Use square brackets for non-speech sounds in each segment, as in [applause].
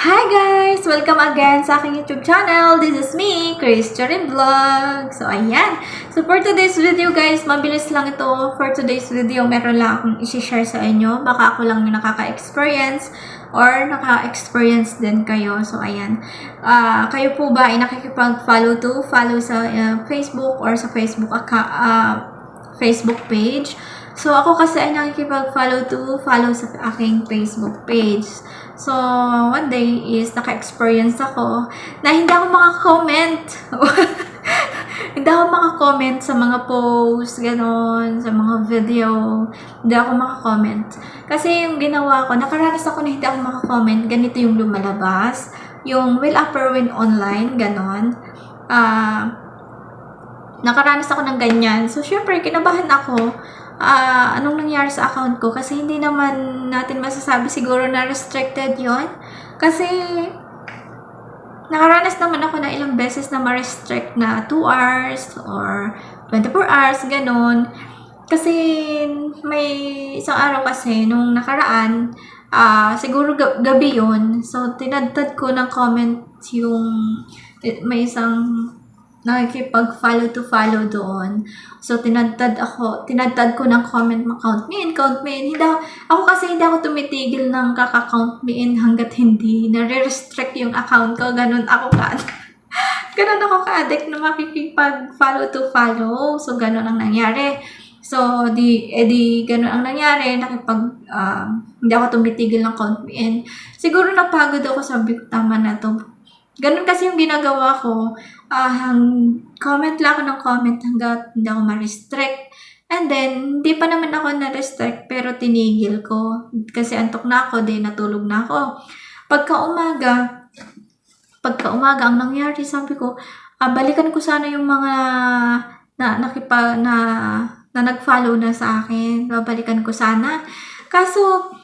Hi guys! Welcome again sa aking YouTube channel. This is me, Chris Charin Vlog. So, ayan. So, for today's video guys, mabilis lang ito. For today's video, meron lang akong isi-share sa inyo. Baka ako lang yung nakaka-experience or naka-experience din kayo. So, ayan. Ah, kayo po ba ay nakikipag-follow to? Follow sa ah, Facebook or sa Facebook ah, Facebook page. So, ako kasi ay nakikipag-follow to follow sa aking Facebook page. So, one day is naka-experience ako na hindi ako makakomment. [laughs] hindi ako makakomment sa mga posts, ganon, sa mga video. Hindi ako makakomment. Kasi yung ginawa ko, nakaranas ako na hindi ako makakomment. Ganito yung lumalabas. Yung will upper win online, ganon. Ah, nakaranas ako ng ganyan. So, syempre, kinabahan ako ah anong nangyari sa account ko kasi hindi naman natin masasabi siguro na restricted yon kasi nakaranas naman ako na ilang beses na ma-restrict na 2 hours or 24 hours, ganun. Kasi may isang araw kasi nung nakaraan, ah siguro ga- gabi yun. So, tinadtad ko ng comment yung may isang nakikipag-follow to follow doon. So, tinadtad ako, tinadtad ko ng comment mo, count me in, count me in. Hindi ako, ako kasi hindi ako tumitigil ng kaka-count me in hanggat hindi nare-restrict yung account ko. Ganun ako ka. [laughs] ganun ako ka-addict na makikipag-follow to follow. So, ganun ang nangyari. So, di, edi, ganun ang nangyari. Nakipag, ah, hindi ako tumitigil ng count me in. Siguro napagod ako, sabi ko, tama na to. Ganun kasi yung ginagawa ko. Ah, hang, comment lang ako ng comment hanggat hindi ako ma-restrict. And then, hindi pa naman ako na-restrict pero tinigil ko. Kasi antok na ako, di natulog na ako. Pagka umaga, pagka umaga, ang nangyari, sabi ko, ah, balikan ko sana yung mga na nakipa na na nag-follow na sa akin. Babalikan ko sana. Kaso,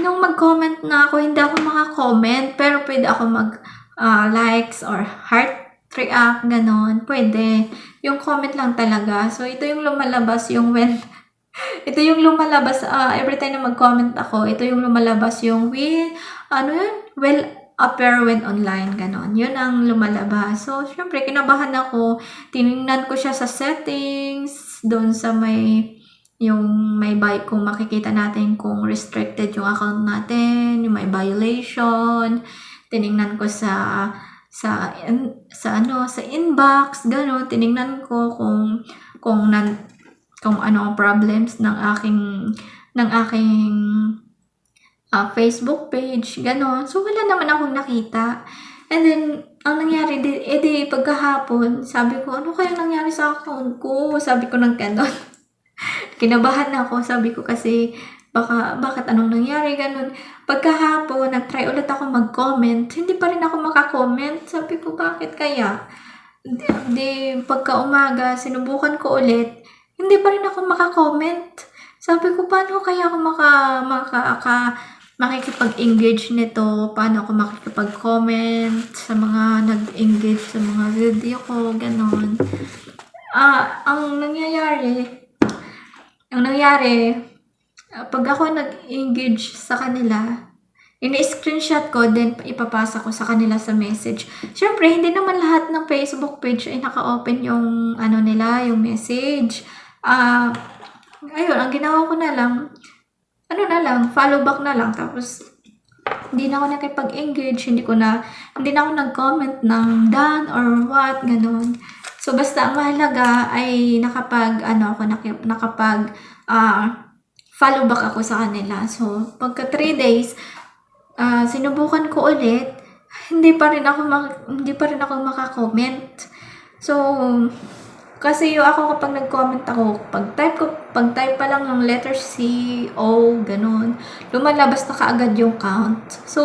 nung mag-comment na ako, hindi ako makakomment, pero pwede ako mag ah, likes or heart react, ganon. Pwede. Yung comment lang talaga. So, ito yung lumalabas yung when [laughs] ito yung lumalabas ah, every time na mag-comment ako, ito yung lumalabas yung will, ano yun? Will appear when online, ganon. Yun ang lumalabas. So, syempre, kinabahan ako. Tinignan ko siya sa settings, doon sa may yung may buy kung makikita natin kung restricted yung account natin, yung may violation. Tiningnan ko sa sa sa ano sa inbox gano'n. Tiningnan ko kung kung nan kung ano problems ng aking ng aking ah, Facebook page gano'n. So wala naman akong nakita. And then ang nangyari di, eh di pagkahapon sabi ko ano kaya nangyari sa account ko? Sabi ko ng gano'n. [laughs] Kinabahan ako. Sabi ko kasi baka bakit? Anong nangyari? Ganun. Pagkahapon nagtry ulit ako mag-comment. Hindi pa rin ako makakomment sabi ko bakit kaya? Di, di pagka umaga sinubukan ko ulit. Hindi pa rin ako makakomment sabi ko paano kaya ako maka maka ka, makikipag-engage nito? Paano ako makikipag-comment sa mga nag-engage sa mga video ko? Ganon ah ang nangyayari ang nangyari Pag ako nag-engage sa kanila, ini-screenshot ko, then ipapasa ko sa kanila sa message. Siyempre, hindi naman lahat ng Facebook page ay naka-open yung ano nila, yung message. Ah, ayun, ang ginawa ko na lang, ano na lang, follow back na lang. Tapos, hindi na ako nakipag-engage, hindi ko na, hindi na ako nag-comment ng done or what, ganun. So, basta ang mahalaga ay nakapag, ano ako, nakip, nakapag, ah, follow back ako sa kanila. So, pagka 3 days, ah, sinubukan ko ulit, [laughs] hindi pa rin ako mak- hindi pa rin ako makakomment. So, kasi yung ako kapag nag-comment ako, pag type ko, pag type pa lang ng letter C, O, ganun, lumalabas na kaagad yung count. So,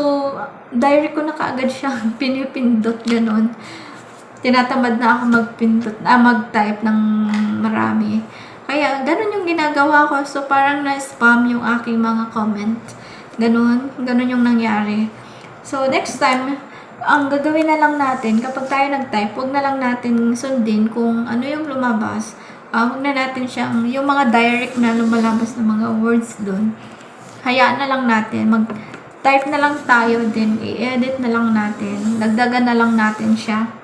direct ko na kaagad siyang [laughs] pinipindot, ganun. Tinatamad na ako magpindot, ah, mag-type ng marami. Kaya, ganun yung ginagawa ko. So, parang na-spam yung aking mga comment. Ganun. Ganun yung nangyari. So, next time, ang gagawin na lang natin, kapag tayo nag-type, huwag na lang natin sundin kung ano yung lumabas. Ah, huwag na natin siyang, yung mga direct na lumalabas na mga words doon. Hayaan na lang natin. Mag, type na lang tayo din, i-edit na lang natin, dagdagan na lang natin siya.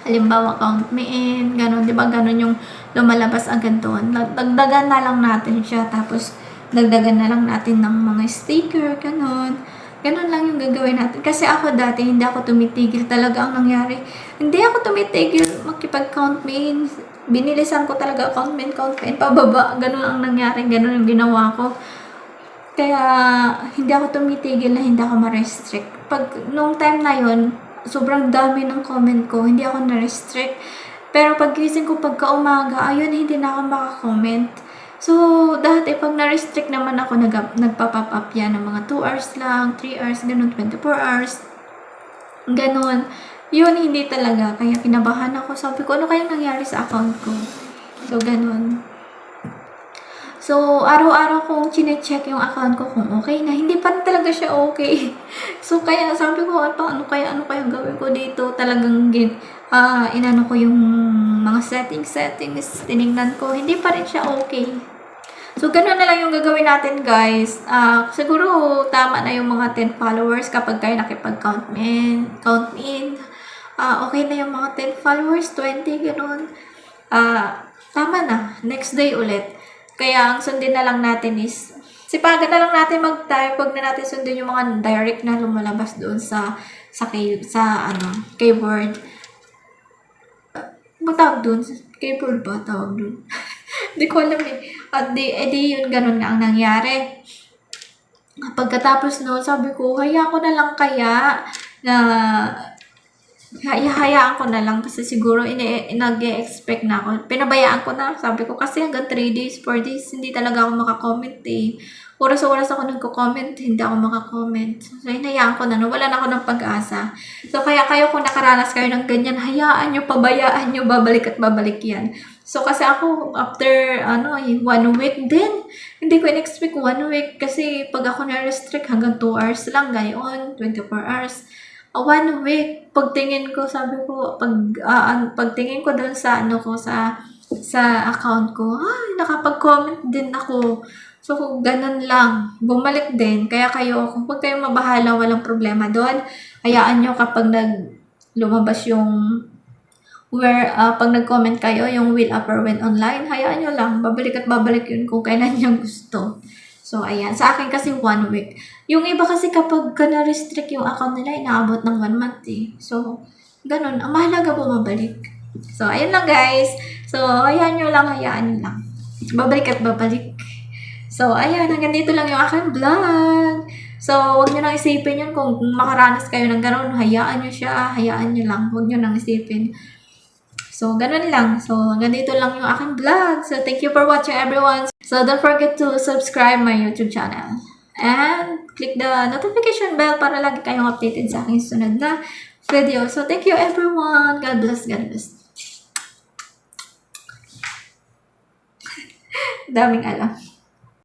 Halimbawa, count me in, ganun, di ba? Ganun yung lumalabas agad doon. Dag- Dagdagan na lang natin siya, tapos dagdagan na lang natin ng mga sticker, ganun. Ganun lang yung gagawin natin. Kasi ako dati, hindi ako tumitigil talaga ang nangyari. Hindi ako tumitigil makipag-count me in. Binilisan ko talaga count me in, count me pababa. Ganun ang nangyari, ganun yung ginawa ko. Kaya, hindi ako tumitigil na hindi ako ma-restrict. Pag, nung time na yon sobrang dami ng comment ko, hindi ako na-restrict. Pero pag gising ko pagka umaga, ayun, hindi na ako makakomment. So, dati pag na-restrict naman ako, nag, nagpa-pop up yan ng mga 2 hours lang, 3 hours, ganun, 24 hours. Ganun. Yun, hindi talaga. Kaya kinabahan ako. Sabi ko, ano kaya nangyari sa account ko? So, ganun. So, araw-araw kong chine-check yung account ko kung okay na. Hindi pa talaga siya okay. [laughs] So, kaya sabi ko, ano, ano kaya, ano kaya gawin ko dito? Talagang gin, ah inano ko yung mga settings, settings, tinignan ko. Hindi pa rin siya okay. So, ganun na lang yung gagawin natin, guys. Ah, siguro, tama na yung mga 10 followers kapag kayo nakipag-count in. Count in. Ah, okay na yung mga 10 followers, 20, ganun. Ah, tama na. Next day ulit. Kaya, ang sundin na lang natin is, sipagan na lang natin mag-type. Huwag na natin sundin yung mga direct na lumalabas doon sa, sa, key, sa, ano, keyboard. Uh, ba tawag doon? Keyboard ba tawag doon? [laughs] Hindi ko alam eh. At di, edi yun, ganun na ang nangyari. Pagkatapos noon, sabi ko, hayaan ko na lang kaya na hayaan ko na lang kasi siguro nag-expect na ako. Pinabayaan ko na, sabi ko kasi hanggang 3 days, 4 days, hindi talaga ako makakomment eh. Oras-oras ako nagko-comment, hindi ako makakomment. So, hinayaan ko na, wala na ako ng pag-asa. So, kaya kayo kung nakaranas kayo ng ganyan, hayaan nyo, pabayaan nyo, babalik at babalik yan. So, kasi ako, after, ano, eh, one week din, hindi ko in-expect one week kasi pag ako na-restrict hanggang 2 hours lang, gayon, 24 hours. Uh, one week, pagtingin ko, sabi ko, pag, an- pagtingin ko doon sa, ano ko, sa, sa account ko, ay, nakapag-comment din ako. So, kung ganun lang, bumalik din. Kaya kayo, kung huwag kayong mabahala, walang problema doon. Hayaan nyo kapag nag lumabas yung where uh, pag nag-comment kayo, yung will upper when online, hayaan nyo lang. Babalik at babalik yun kung kailan nyo gusto. So, ayan. Sa akin kasi one week. Yung iba kasi kapag ka na-restrict yung account nila, inaabot ng one month eh. So, ganun. Ang mahalaga bumabalik. So, ayun lang guys. So, hayaan nyo lang, hayaan nyo lang. Babalik at babalik. So, ayan. Hanggang dito lang yung aking vlog. So, huwag nyo nang isipin yun kung makaranas kayo ng ganun. Hayaan nyo siya. Hayaan nyo lang. Huwag nyo nang isipin. So, ganun lang. So, hanggang dito lang yung aking vlog. So, thank you for watching everyone. So, don't forget to subscribe my YouTube channel. And click the notification bell para lagi kayong updated sa aking sunod na video. So, thank you everyone. God bless, God bless. [laughs] Daming alam.